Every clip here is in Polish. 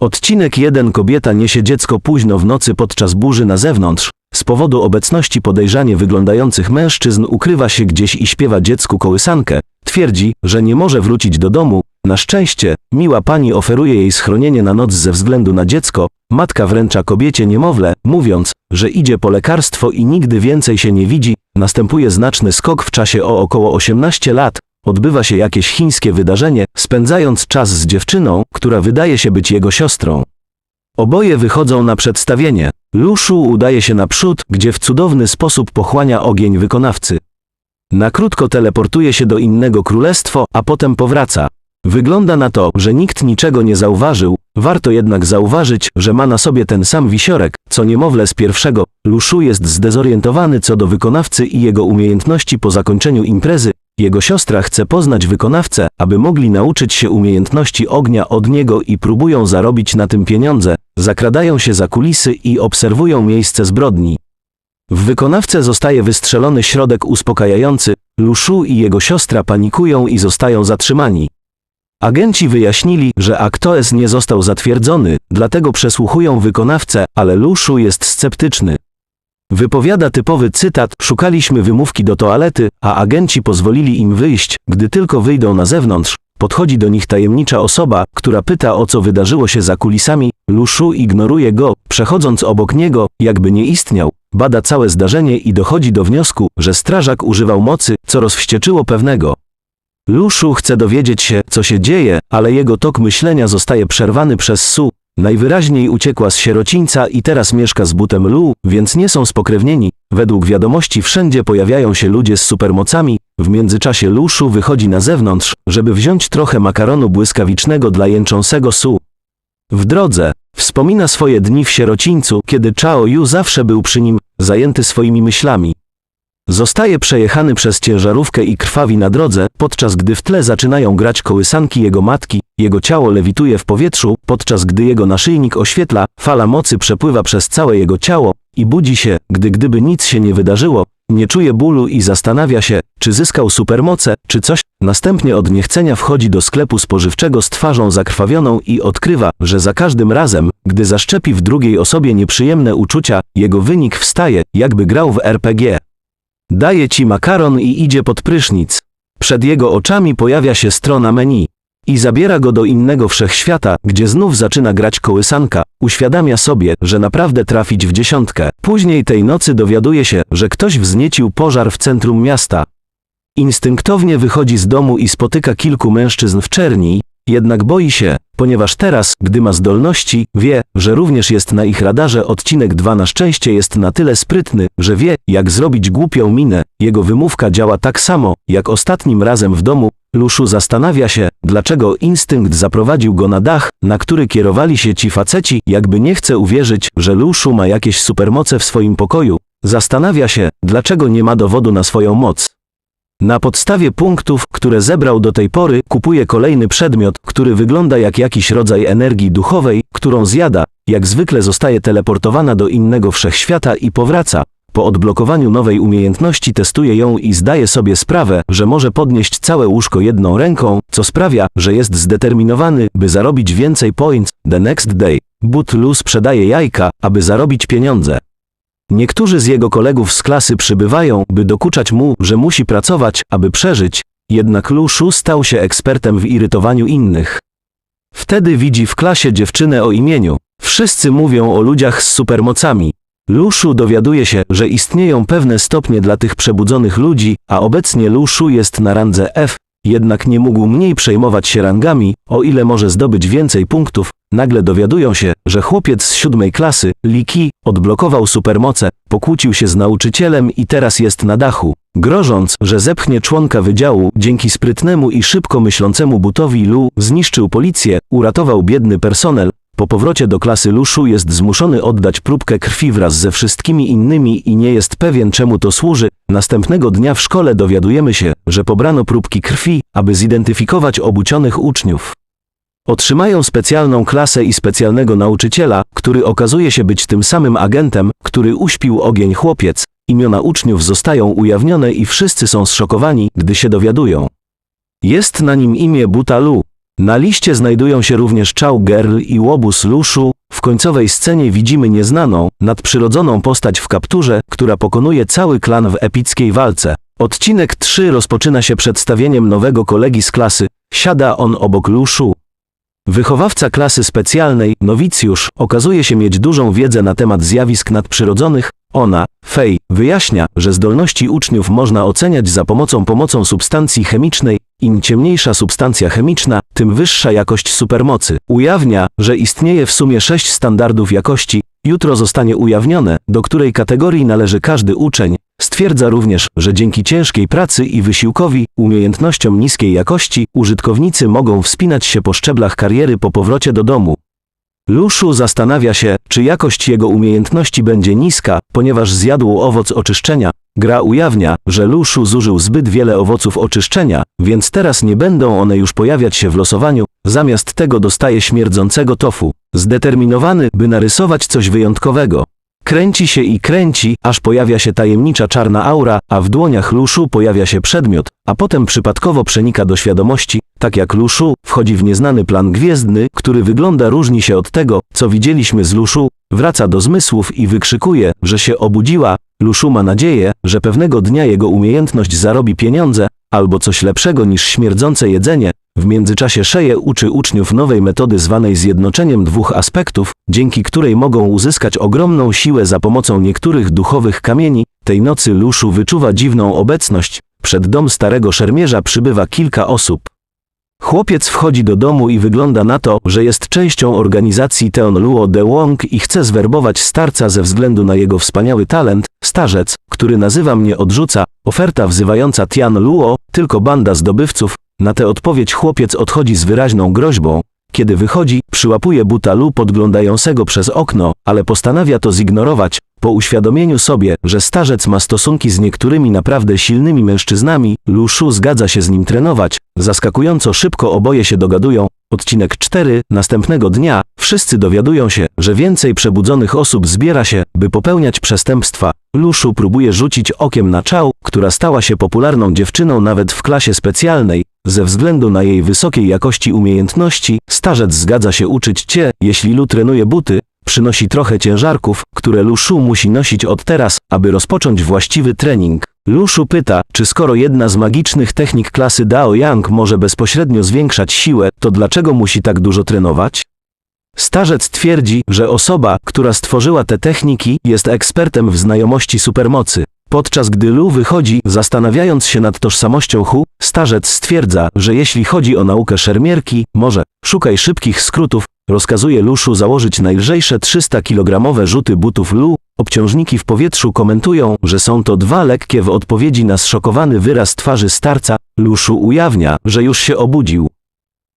Odcinek 1 Kobieta niesie dziecko późno w nocy podczas burzy na zewnątrz. Z powodu obecności podejrzanie wyglądających mężczyzn ukrywa się gdzieś i śpiewa dziecku kołysankę. Twierdzi, że nie może wrócić do domu. Na szczęście, miła pani oferuje jej schronienie na noc ze względu na dziecko. Matka wręcza kobiecie niemowlę, mówiąc, że idzie po lekarstwo i nigdy więcej się nie widzi. Następuje znaczny skok w czasie o około 18 lat. Odbywa się jakieś chińskie wydarzenie, spędzając czas z dziewczyną, która wydaje się być jego siostrą. Oboje wychodzą na przedstawienie. Luszu udaje się naprzód, gdzie w cudowny sposób pochłania ogień wykonawcy. Na krótko teleportuje się do innego królestwo, a potem powraca. Wygląda na to, że nikt niczego nie zauważył, warto jednak zauważyć, że ma na sobie ten sam wisiorek, co niemowlę z pierwszego. Luszu jest zdezorientowany co do wykonawcy i jego umiejętności po zakończeniu imprezy. Jego siostra chce poznać wykonawcę, aby mogli nauczyć się umiejętności ognia od niego i próbują zarobić na tym pieniądze, zakradają się za kulisy i obserwują miejsce zbrodni. W wykonawcę zostaje wystrzelony środek uspokajający, Luszu i jego siostra panikują i zostają zatrzymani. Agenci wyjaśnili, że Aktoes nie został zatwierdzony, dlatego przesłuchują wykonawcę, ale Luszu jest sceptyczny. Wypowiada typowy cytat: Szukaliśmy wymówki do toalety, a agenci pozwolili im wyjść, gdy tylko wyjdą na zewnątrz. Podchodzi do nich tajemnicza osoba, która pyta o co wydarzyło się za kulisami. Luszu ignoruje go, przechodząc obok niego, jakby nie istniał. Bada całe zdarzenie i dochodzi do wniosku, że strażak używał mocy, co rozwścieczyło pewnego. Luszu chce dowiedzieć się, co się dzieje, ale jego tok myślenia zostaje przerwany przez Su. Najwyraźniej uciekła z sierocińca i teraz mieszka z butem Lu, więc nie są spokrewnieni. Według wiadomości wszędzie pojawiają się ludzie z supermocami. W międzyczasie Luszu wychodzi na zewnątrz, żeby wziąć trochę makaronu błyskawicznego dla jęczącego Su. W drodze wspomina swoje dni w sierocińcu, kiedy Chao Yu zawsze był przy nim, zajęty swoimi myślami. Zostaje przejechany przez ciężarówkę i krwawi na drodze, podczas gdy w tle zaczynają grać kołysanki jego matki, jego ciało lewituje w powietrzu, podczas gdy jego naszyjnik oświetla, fala mocy przepływa przez całe jego ciało i budzi się, gdy gdyby nic się nie wydarzyło, nie czuje bólu i zastanawia się, czy zyskał supermoce, czy coś. Następnie od niechcenia wchodzi do sklepu spożywczego z twarzą zakrwawioną i odkrywa, że za każdym razem, gdy zaszczepi w drugiej osobie nieprzyjemne uczucia, jego wynik wstaje, jakby grał w RPG. Daje ci makaron i idzie pod prysznic. Przed jego oczami pojawia się strona menu. I zabiera go do innego wszechświata, gdzie znów zaczyna grać kołysanka. Uświadamia sobie, że naprawdę trafić w dziesiątkę. Później tej nocy dowiaduje się, że ktoś wzniecił pożar w centrum miasta. Instynktownie wychodzi z domu i spotyka kilku mężczyzn w czerni, jednak boi się, ponieważ teraz, gdy ma zdolności, wie, że również jest na ich radarze. Odcinek 2 na szczęście jest na tyle sprytny, że wie, jak zrobić głupią minę. Jego wymówka działa tak samo, jak ostatnim razem w domu. Luszu zastanawia się, dlaczego instynkt zaprowadził go na dach, na który kierowali się ci faceci, jakby nie chce uwierzyć, że Luszu ma jakieś supermoce w swoim pokoju. Zastanawia się, dlaczego nie ma dowodu na swoją moc. Na podstawie punktów, które zebrał do tej pory, kupuje kolejny przedmiot, który wygląda jak jakiś rodzaj energii duchowej, którą zjada, jak zwykle zostaje teleportowana do innego wszechświata i powraca. Po odblokowaniu nowej umiejętności testuje ją i zdaje sobie sprawę, że może podnieść całe łóżko jedną ręką, co sprawia, że jest zdeterminowany, by zarobić więcej points. The next day. But Lu sprzedaje jajka, aby zarobić pieniądze. Niektórzy z jego kolegów z klasy przybywają, by dokuczać mu, że musi pracować, aby przeżyć, jednak Luszu stał się ekspertem w irytowaniu innych. Wtedy widzi w klasie dziewczynę o imieniu. Wszyscy mówią o ludziach z supermocami. Luszu dowiaduje się, że istnieją pewne stopnie dla tych przebudzonych ludzi, a obecnie Luszu jest na randze F, jednak nie mógł mniej przejmować się rangami, o ile może zdobyć więcej punktów, Nagle dowiadują się, że chłopiec z siódmej klasy, Liki, odblokował supermoce, pokłócił się z nauczycielem i teraz jest na dachu. Grożąc, że zepchnie członka wydziału, dzięki sprytnemu i szybko myślącemu butowi Lu zniszczył policję, uratował biedny personel. Po powrocie do klasy Luszu jest zmuszony oddać próbkę krwi wraz ze wszystkimi innymi i nie jest pewien czemu to służy. Następnego dnia w szkole dowiadujemy się, że pobrano próbki krwi, aby zidentyfikować obucionych uczniów. Otrzymają specjalną klasę i specjalnego nauczyciela, który okazuje się być tym samym agentem, który uśpił ogień chłopiec. Imiona uczniów zostają ujawnione i wszyscy są zszokowani, gdy się dowiadują. Jest na nim imię Butalu. Na liście znajdują się również Chow Girl i łobuz Lushu. W końcowej scenie widzimy nieznaną, nadprzyrodzoną postać w kapturze, która pokonuje cały klan w epickiej walce. Odcinek 3 rozpoczyna się przedstawieniem nowego kolegi z klasy. Siada on obok Lushu. Wychowawca klasy specjalnej, nowicjusz, okazuje się mieć dużą wiedzę na temat zjawisk nadprzyrodzonych. Ona, Fej, wyjaśnia, że zdolności uczniów można oceniać za pomocą pomocą substancji chemicznej. Im ciemniejsza substancja chemiczna, tym wyższa jakość supermocy. Ujawnia, że istnieje w sumie sześć standardów jakości. Jutro zostanie ujawnione, do której kategorii należy każdy uczeń. Stwierdza również, że dzięki ciężkiej pracy i wysiłkowi, umiejętnościom niskiej jakości, użytkownicy mogą wspinać się po szczeblach kariery po powrocie do domu. Luszu zastanawia się, czy jakość jego umiejętności będzie niska, ponieważ zjadł owoc oczyszczenia. Gra ujawnia, że Luszu zużył zbyt wiele owoców oczyszczenia, więc teraz nie będą one już pojawiać się w losowaniu, zamiast tego dostaje śmierdzącego tofu. Zdeterminowany, by narysować coś wyjątkowego. Kręci się i kręci, aż pojawia się tajemnicza czarna aura, a w dłoniach Luszu pojawia się przedmiot, a potem przypadkowo przenika do świadomości, tak jak Luszu, wchodzi w nieznany plan gwiezdny, który wygląda różni się od tego, co widzieliśmy z Luszu, wraca do zmysłów i wykrzykuje, że się obudziła. Luszu ma nadzieję, że pewnego dnia jego umiejętność zarobi pieniądze, albo coś lepszego niż śmierdzące jedzenie. W międzyczasie Szeje uczy uczniów nowej metody zwanej zjednoczeniem dwóch aspektów, dzięki której mogą uzyskać ogromną siłę za pomocą niektórych duchowych kamieni. Tej nocy Luszu wyczuwa dziwną obecność. Przed dom starego szermierza przybywa kilka osób. Chłopiec wchodzi do domu i wygląda na to, że jest częścią organizacji Teon Luo de Wong i chce zwerbować starca ze względu na jego wspaniały talent. Starzec, który nazywa mnie odrzuca, oferta wzywająca Tian Luo, tylko banda zdobywców. Na tę odpowiedź chłopiec odchodzi z wyraźną groźbą. Kiedy wychodzi, przyłapuje buta Lu podglądającego przez okno, ale postanawia to zignorować. Po uświadomieniu sobie, że starzec ma stosunki z niektórymi naprawdę silnymi mężczyznami, Lu Shu zgadza się z nim trenować. Zaskakująco szybko oboje się dogadują. Odcinek 4. Następnego dnia wszyscy dowiadują się, że więcej przebudzonych osób zbiera się, by popełniać przestępstwa. Luszu próbuje rzucić okiem na Chao, która stała się popularną dziewczyną nawet w klasie specjalnej. Ze względu na jej wysokiej jakości umiejętności, starzec zgadza się uczyć cię, jeśli Lu trenuje buty, przynosi trochę ciężarków, które Luszu musi nosić od teraz, aby rozpocząć właściwy trening. Luszu pyta, czy skoro jedna z magicznych technik klasy Dao Yang może bezpośrednio zwiększać siłę, to dlaczego musi tak dużo trenować? Starzec twierdzi, że osoba, która stworzyła te techniki, jest ekspertem w znajomości supermocy. Podczas gdy Lu wychodzi, zastanawiając się nad tożsamością Hu, starzec stwierdza, że jeśli chodzi o naukę szermierki, może szukaj szybkich skrótów, rozkazuje Luszu założyć najlżejsze 300-kilogramowe rzuty butów Lu. Obciążniki w powietrzu komentują, że są to dwa lekkie w odpowiedzi na zszokowany wyraz twarzy starca. Luszu ujawnia, że już się obudził.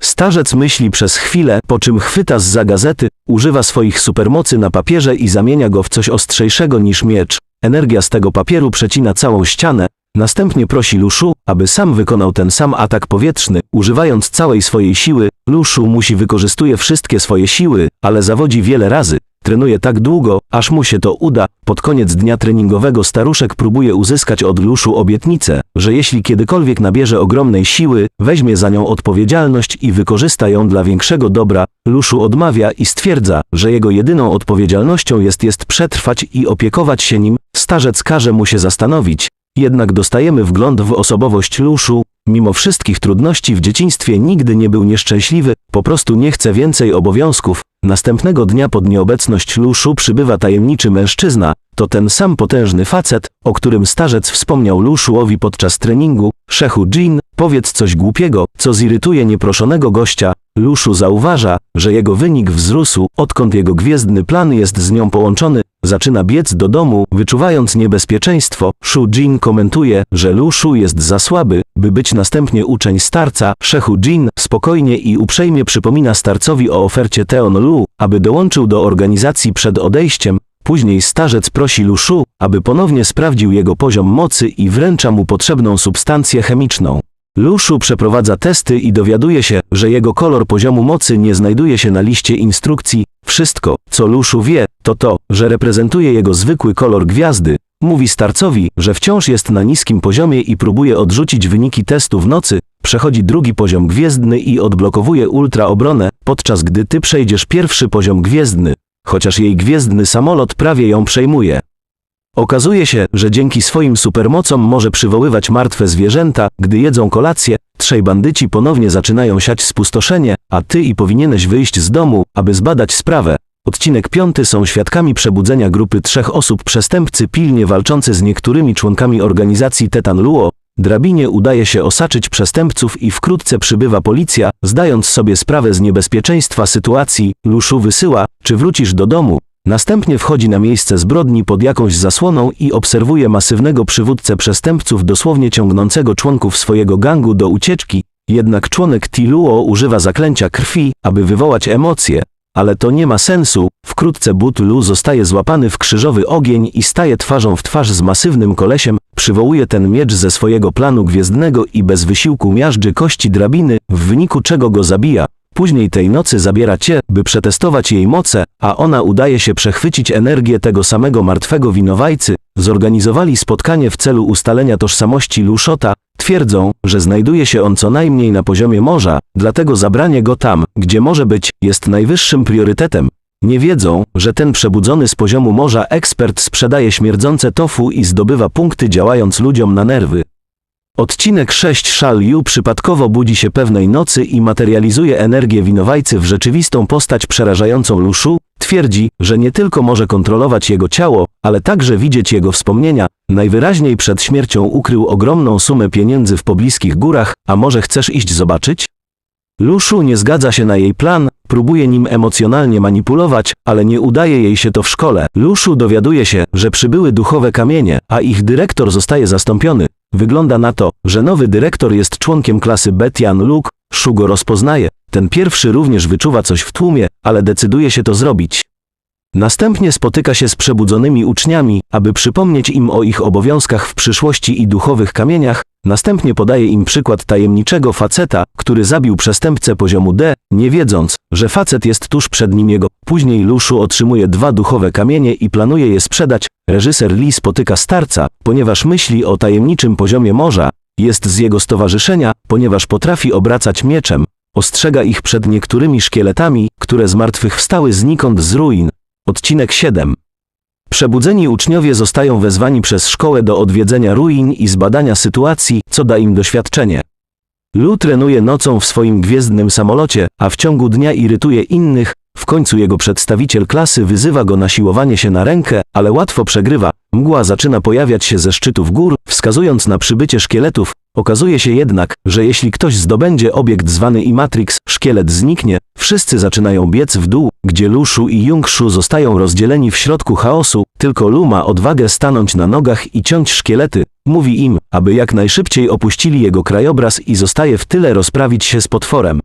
Starzec myśli przez chwilę, po czym chwyta z za gazety, używa swoich supermocy na papierze i zamienia go w coś ostrzejszego niż miecz. Energia z tego papieru przecina całą ścianę, następnie prosi Luszu, aby sam wykonał ten sam atak powietrzny, używając całej swojej siły. Luszu musi wykorzystuje wszystkie swoje siły, ale zawodzi wiele razy. Trenuje tak długo, aż mu się to uda. Pod koniec dnia treningowego staruszek próbuje uzyskać od Luszu obietnicę, że jeśli kiedykolwiek nabierze ogromnej siły, weźmie za nią odpowiedzialność i wykorzysta ją dla większego dobra. Luszu odmawia i stwierdza, że jego jedyną odpowiedzialnością jest jest przetrwać i opiekować się nim. Starzec każe mu się zastanowić. Jednak dostajemy wgląd w osobowość Luszu. Mimo wszystkich trudności w dzieciństwie nigdy nie był nieszczęśliwy, po prostu nie chce więcej obowiązków. Następnego dnia pod nieobecność Luszu przybywa tajemniczy mężczyzna. To ten sam potężny facet, o którym starzec wspomniał Luszuowi podczas treningu. Szechu Jin, powiedz coś głupiego, co zirytuje nieproszonego gościa. Luszu zauważa, że jego wynik wzrósł, odkąd jego gwiezdny plan jest z nią połączony. Zaczyna biec do domu, wyczuwając niebezpieczeństwo. Shu Jin komentuje, że Lu Shu jest za słaby, by być następnie uczeń starca. Szechu Jin spokojnie i uprzejmie przypomina starcowi o ofercie Teon Lu, aby dołączył do organizacji przed odejściem. Później starzec prosi Lu Shu, aby ponownie sprawdził jego poziom mocy i wręcza mu potrzebną substancję chemiczną. Luszu przeprowadza testy i dowiaduje się, że jego kolor poziomu mocy nie znajduje się na liście instrukcji. Wszystko, co Luszu wie, to to, że reprezentuje jego zwykły kolor gwiazdy. Mówi starcowi, że wciąż jest na niskim poziomie i próbuje odrzucić wyniki testu w nocy. przechodzi drugi poziom gwiezdny i odblokowuje ultraobronę, podczas gdy ty przejdziesz pierwszy poziom gwiezdny, chociaż jej gwiezdny samolot prawie ją przejmuje. Okazuje się, że dzięki swoim supermocom może przywoływać martwe zwierzęta, gdy jedzą kolację, trzej bandyci ponownie zaczynają siać spustoszenie, a ty i powinieneś wyjść z domu, aby zbadać sprawę. Odcinek piąty są świadkami przebudzenia grupy trzech osób przestępcy pilnie walczący z niektórymi członkami organizacji Tetan Luo. Drabinie udaje się osaczyć przestępców i wkrótce przybywa policja, zdając sobie sprawę z niebezpieczeństwa sytuacji, Luszu wysyła, czy wrócisz do domu. Następnie wchodzi na miejsce zbrodni pod jakąś zasłoną i obserwuje masywnego przywódcę przestępców dosłownie ciągnącego członków swojego gangu do ucieczki, jednak członek Tiluo używa zaklęcia krwi, aby wywołać emocje, ale to nie ma sensu, wkrótce Butlu zostaje złapany w krzyżowy ogień i staje twarzą w twarz z masywnym kolesiem, przywołuje ten miecz ze swojego planu gwiezdnego i bez wysiłku miażdży kości drabiny, w wyniku czego go zabija. Później tej nocy zabiera cię, by przetestować jej moce, a ona udaje się przechwycić energię tego samego martwego winowajcy. Zorganizowali spotkanie w celu ustalenia tożsamości Luszota, twierdzą, że znajduje się on co najmniej na poziomie morza, dlatego zabranie go tam, gdzie może być, jest najwyższym priorytetem. Nie wiedzą, że ten przebudzony z poziomu morza ekspert sprzedaje śmierdzące tofu i zdobywa punkty działając ludziom na nerwy. Odcinek 6 Shal Yu przypadkowo budzi się pewnej nocy i materializuje energię winowajcy w rzeczywistą postać przerażającą Lushu, twierdzi, że nie tylko może kontrolować jego ciało, ale także widzieć jego wspomnienia, najwyraźniej przed śmiercią ukrył ogromną sumę pieniędzy w pobliskich górach, a może chcesz iść zobaczyć? Lushu nie zgadza się na jej plan, próbuje nim emocjonalnie manipulować, ale nie udaje jej się to w szkole. Lushu dowiaduje się, że przybyły duchowe kamienie, a ich dyrektor zostaje zastąpiony. Wygląda na to, że nowy dyrektor jest członkiem klasy Betian Luke, Shu go rozpoznaje, ten pierwszy również wyczuwa coś w tłumie, ale decyduje się to zrobić. Następnie spotyka się z przebudzonymi uczniami, aby przypomnieć im o ich obowiązkach w przyszłości i duchowych kamieniach, następnie podaje im przykład tajemniczego faceta, który zabił przestępcę poziomu D, nie wiedząc, że facet jest tuż przed nim jego. Później Luszu otrzymuje dwa duchowe kamienie i planuje je sprzedać. Reżyser Lee spotyka starca, ponieważ myśli o tajemniczym poziomie morza, jest z jego stowarzyszenia, ponieważ potrafi obracać mieczem, ostrzega ich przed niektórymi szkieletami, które zmartwychwstały znikąd z ruin. Odcinek 7. Przebudzeni uczniowie zostają wezwani przez szkołę do odwiedzenia ruin i zbadania sytuacji, co da im doświadczenie. Lu trenuje nocą w swoim gwiezdnym samolocie, a w ciągu dnia irytuje innych, w końcu jego przedstawiciel klasy wyzywa go na siłowanie się na rękę, ale łatwo przegrywa. Mgła zaczyna pojawiać się ze szczytów gór, wskazując na przybycie szkieletów. Okazuje się jednak, że jeśli ktoś zdobędzie obiekt zwany Imatrix, szkielet zniknie, wszyscy zaczynają biec w dół, gdzie Lushu i Jungshu zostają rozdzieleni w środku chaosu, tylko Lu ma odwagę stanąć na nogach i ciąć szkielety. Mówi im, aby jak najszybciej opuścili jego krajobraz i zostaje w tyle rozprawić się z potworem.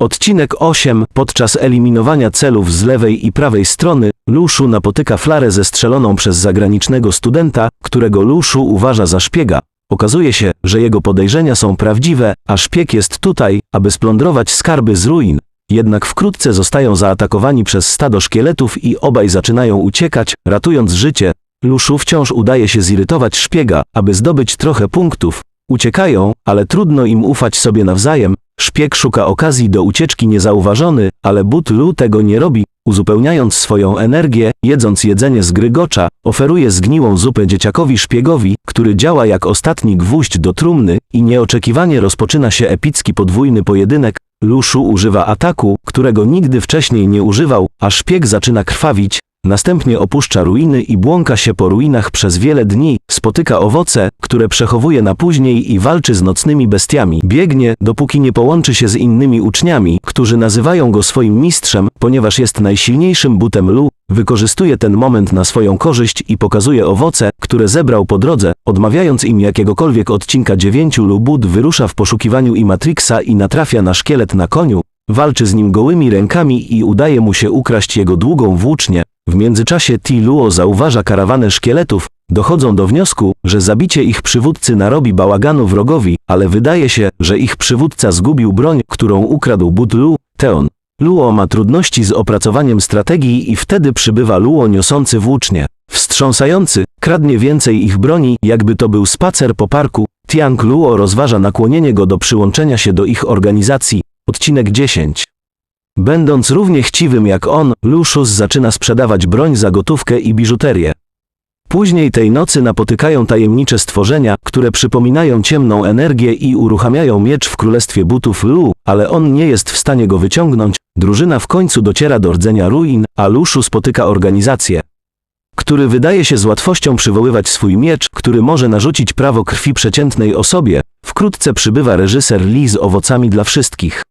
Odcinek 8. Podczas eliminowania celów z lewej i prawej strony, Lushu napotyka flarę zestrzeloną przez zagranicznego studenta, którego Lushu uważa za szpiega. Okazuje się, że jego podejrzenia są prawdziwe, a szpieg jest tutaj, aby splądrować skarby z ruin. Jednak wkrótce zostają zaatakowani przez stado szkieletów i obaj zaczynają uciekać, ratując życie. Lushu wciąż udaje się zirytować szpiega, aby zdobyć trochę punktów. Uciekają, ale trudno im ufać sobie nawzajem. Szpieg szuka okazji do ucieczki niezauważony, ale Butlu tego nie robi. Uzupełniając swoją energię, jedząc jedzenie z grygocza, oferuje zgniłą zupę dzieciakowi szpiegowi, który działa jak ostatni gwóźdź do trumny i nieoczekiwanie rozpoczyna się epicki podwójny pojedynek. Luszu używa ataku, którego nigdy wcześniej nie używał, a szpieg zaczyna krwawić, Następnie opuszcza ruiny i błąka się po ruinach przez wiele dni, spotyka owoce, które przechowuje na później i walczy z nocnymi bestiami. Biegnie, dopóki nie połączy się z innymi uczniami, którzy nazywają go swoim mistrzem, ponieważ jest najsilniejszym butem Lu. Wykorzystuje ten moment na swoją korzyść i pokazuje owoce, które zebrał po drodze, odmawiając im jakiegokolwiek odcinka dziewięciu Lubud wyrusza w poszukiwaniu i Matrixa i natrafia na szkielet na koniu, walczy z nim gołymi rękami i udaje mu się ukraść jego długą włócznię, w międzyczasie Ti Luo zauważa karawanę szkieletów, dochodzą do wniosku, że zabicie ich przywódcy narobi bałaganu wrogowi, ale wydaje się, że ich przywódca zgubił broń, którą ukradł Bud Lu, Teon. Luo ma trudności z opracowaniem strategii i wtedy przybywa Luo niosący włócznie. Wstrząsający, kradnie więcej ich broni, jakby to był spacer po parku. Tiang Luo rozważa nakłonienie go do przyłączenia się do ich organizacji. Odcinek 10. Będąc równie chciwym jak on, Lucius zaczyna sprzedawać broń za gotówkę i biżuterię. Później tej nocy napotykają tajemnicze stworzenia, które przypominają ciemną energię i uruchamiają miecz w królestwie butów Lu, ale on nie jest w stanie go wyciągnąć. Drużyna w końcu dociera do rdzenia ruin, a Luszu spotyka organizację, który wydaje się z łatwością przywoływać swój miecz, który może narzucić prawo krwi przeciętnej osobie. Wkrótce przybywa reżyser Lee z owocami dla wszystkich.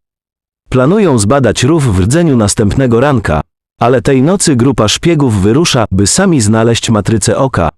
Planują zbadać rów w rdzeniu następnego ranka, ale tej nocy grupa szpiegów wyrusza, by sami znaleźć matrycę oka.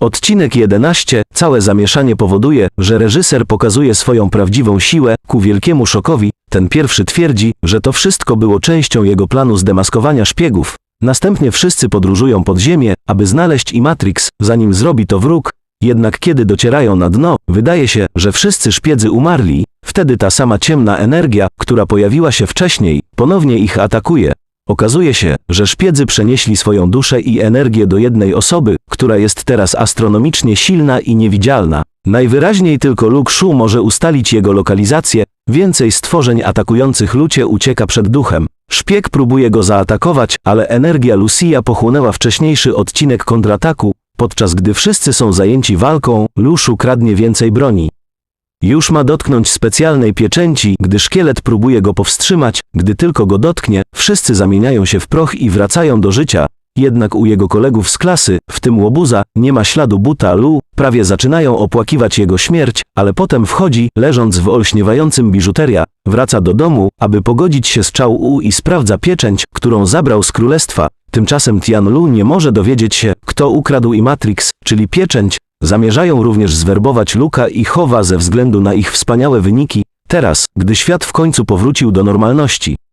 Odcinek 11. Całe zamieszanie powoduje, że reżyser pokazuje swoją prawdziwą siłę, ku wielkiemu szokowi. Ten pierwszy twierdzi, że to wszystko było częścią jego planu zdemaskowania szpiegów. Następnie wszyscy podróżują pod ziemię, aby znaleźć i Matrix, zanim zrobi to wróg. Jednak kiedy docierają na dno, wydaje się, że wszyscy szpiedzy umarli. Wtedy ta sama ciemna energia, która pojawiła się wcześniej, ponownie ich atakuje. Okazuje się, że szpiedzy przenieśli swoją duszę i energię do jednej osoby, która jest teraz astronomicznie silna i niewidzialna. Najwyraźniej tylko Luke Shu może ustalić jego lokalizację, więcej stworzeń atakujących Lucie ucieka przed duchem. Szpieg próbuje go zaatakować, ale energia Lucia pochłonęła wcześniejszy odcinek kontrataku, podczas gdy wszyscy są zajęci walką, Lushu kradnie więcej broni. Już ma dotknąć specjalnej pieczęci, gdy szkielet próbuje go powstrzymać, gdy tylko go dotknie, wszyscy zamieniają się w proch i wracają do życia. Jednak u jego kolegów z klasy, w tym łobuza, nie ma śladu buta Lu, prawie zaczynają opłakiwać jego śmierć, ale potem wchodzi, leżąc w olśniewającym biżuteria, wraca do domu, aby pogodzić się z Chao U i sprawdza pieczęć, którą zabrał z królestwa. Tymczasem Tian Lu nie może dowiedzieć się, kto ukradł i Matrix, czyli pieczęć, Zamierzają również zwerbować Luka i Chowa ze względu na ich wspaniałe wyniki, teraz, gdy świat w końcu powrócił do normalności.